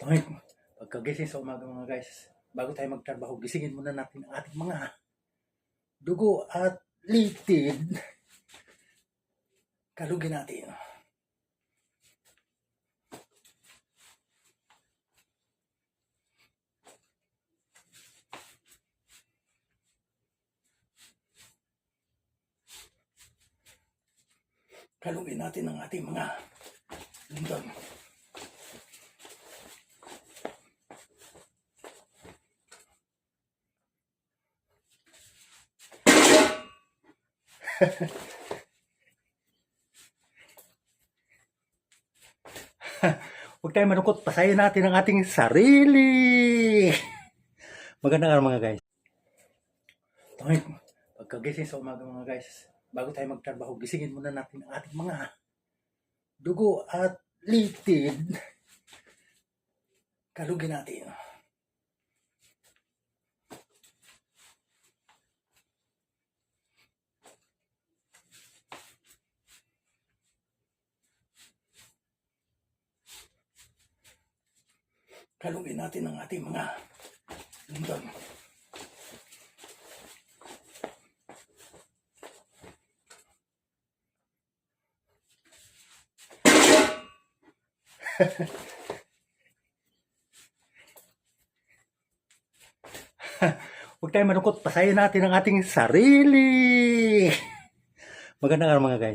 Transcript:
Toy, pagkagising sa umaga mga guys, bago tayo magtrabaho, gisingin muna natin ang ating mga dugo at litid. Kalugin natin. Kalugin natin ang ating mga lindon. Huwag tayo malungkot, pasayan natin ang ating sarili. Magandang araw mga guys. Toy, pagkagising sa umaga mga guys, bago tayo magtrabaho, gisingin muna natin ang ating mga dugo at litid. Kalugin natin. Kalugin natin ang ating mga lindon. Huwag tayo malungkot, pasayan natin ang ating sarili. Magandang araw mga guys.